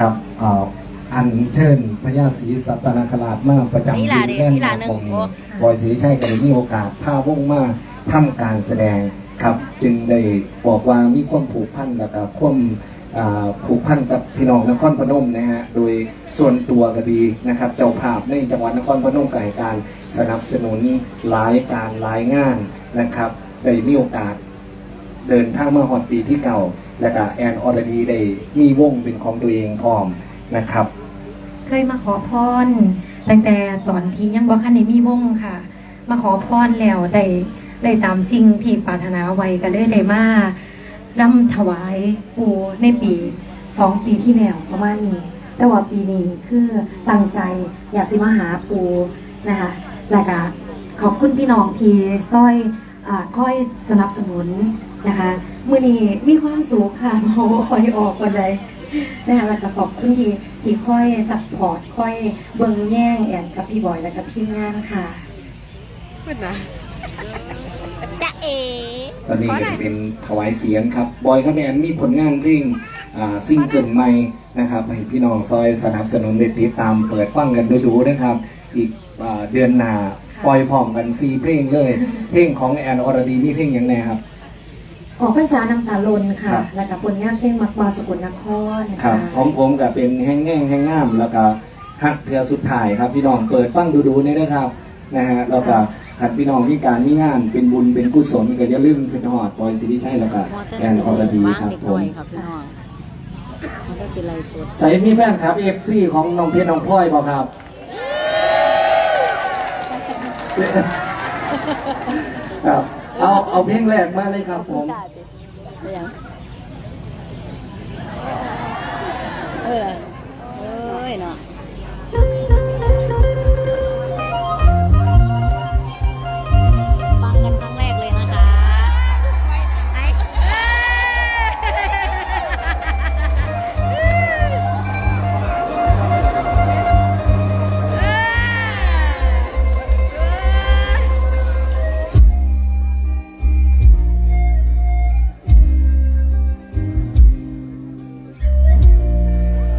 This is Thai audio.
ครับเอ่ออันเชิญพญาศรีสัตนคราชมาประจำอีหลาเด้อแน่นอีหลาหนึ่งของโอ้นี้บอยศรีชัยก็ได้มีโอกาสพาวงมาทำการแสดงครับ จึงได้บอกว่ามีความผูกพันแล้วก็ความอ่าผูกพันกับพี่น้องนครพนมนะฮะโดยส่วนตัวก็ดีนะครับ เจ้าภาพในจังหวัดนครพนมก็ให้การสนับสนุนหลายการหลายงานนะครับได้มีโอกาสเดินทางมาฮอดปีที่เก่า แล้วก็แอนออรดีได้มีวงเป็นของตัวเองพร้อมนะครับ เคยมาขอพรตั้งแต่ตอนที่ยังบ่คันได้มีวงค่ะ มาขอพรแล้วได้ได้ตามสิ่งที่ปรารถนาไว้ก็เลยได้มารำถวายปูในปีสองปีที่แล้วประมาณนี้ แต่ว่าปีนี้คือตั้งใจอยากสิมาหาปูนะคะแล้วก็ขอบคุณพี่น้องที่ซอยอ่าคอยสนับสนุน นะคะมือนี้มีความสุขค่ะเพราะว่าคอยออกกันเลยนะคะแล้วก็ขอบคุณที่ที่ค่อยซัพพอร์ตค่อยเบิ่งแย่งแอนกับพี่บอยและกับทีมงานค่ะจะเอตอนนี้ก็จะเป็นถวายเสียงครับ บอยครับแอนมีผลงานเพลงอ่าซิงเกิลใหม่นะครับให้พี่น้องซอยสนับสนุนได้ติดตามเปิดฟังกันดูๆนะครับ อีกอ่าเดือนหน้าปล่อยพร้อมกันซีเพลงเลย เพลงของแอนออรดีมีเพลงยังไงครับ ออกพรรษาน้ำตาลนค่ะ ครับ แล้วก็ผลงานเพลงมักวาสกลนครนะครัคะบของผมก็เป็นแห้งแง่งแห้งงามแล้วก็ฮักเทือสุดท้ายครับ พี่น้องเปิดฟังดูๆนี่นะครับนะฮะแล้วก็ขัดพี่น้องที่การมีงานเป็นบุญเป็นกุศลก็อย่าลืมขึ้นหอดบอยสิริชัยแล้วก็มอเตอร์แอไซนค์ออรดีว่างครับเด็กผน้อมยครับพี่น้องมอเตอร์ไซค์ไลฟ์สดใส่มีแฟนครับเอฟซีของน้องเพชรน้องพลอยบอกครับ ครับ เอาเอาเพลงแรกมาเลยครับผม เออ